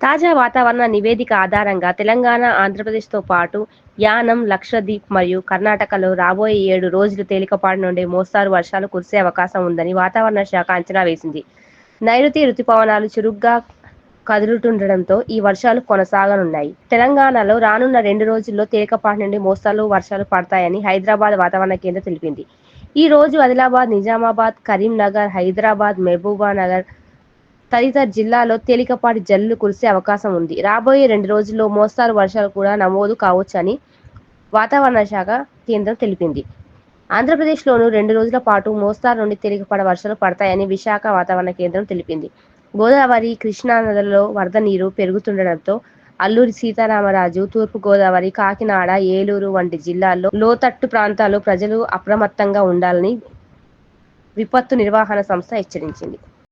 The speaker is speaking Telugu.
తాజా వాతావరణ నివేదిక ఆధారంగా తెలంగాణ ఆంధ్రప్రదేశ్తో పాటు యానం లక్షద్వీప్ మరియు కర్ణాటకలో రాబోయే ఏడు రోజులు తేలికపాటి నుండి మోస్తారు వర్షాలు కురిసే అవకాశం ఉందని వాతావరణ శాఖ అంచనా వేసింది. నైరుతి రుతుపవనాలు చురుగ్గా కదులుతుండటంతో ఈ వర్షాలు కొనసాగనున్నాయి. తెలంగాణలో రానున్న రెండు రోజుల్లో తేలికపాటి నుండి మోస్తాలు వర్షాలు పడతాయని హైదరాబాద్ వాతావరణ కేంద్రం తెలిపింది. ఈ రోజు ఆదిలాబాద్ నిజామాబాద్ కరీంనగర్ హైదరాబాద్ మహబూబానగర్ తదితర జిల్లాలో తేలికపాటి జల్లులు కురిసే అవకాశం ఉంది. రాబోయే రెండు రోజుల్లో మోస్తారు వర్షాలు కూడా నమోదు కావచ్చని వాతావరణ శాఖ కేంద్రం తెలిపింది. ఆంధ్రప్రదేశ్లోనూ రెండు రోజుల పాటు మోస్తారు నుండి తేలికపాటి వర్షాలు పడతాయని విశాఖ వాతావరణ కేంద్రం తెలిపింది. గోదావరి కృష్ణా నదులలో వరద నీరు పెరుగుతుండటంతో అల్లూరి సీతారామరాజు తూర్పు గోదావరి కాకినాడ ఏలూరు వంటి జిల్లాల్లో లోతట్టు ప్రాంతాల్లో ప్రజలు అప్రమత్తంగా ఉండాలని విపత్తు నిర్వహణ సంస్థ హెచ్చరించింది.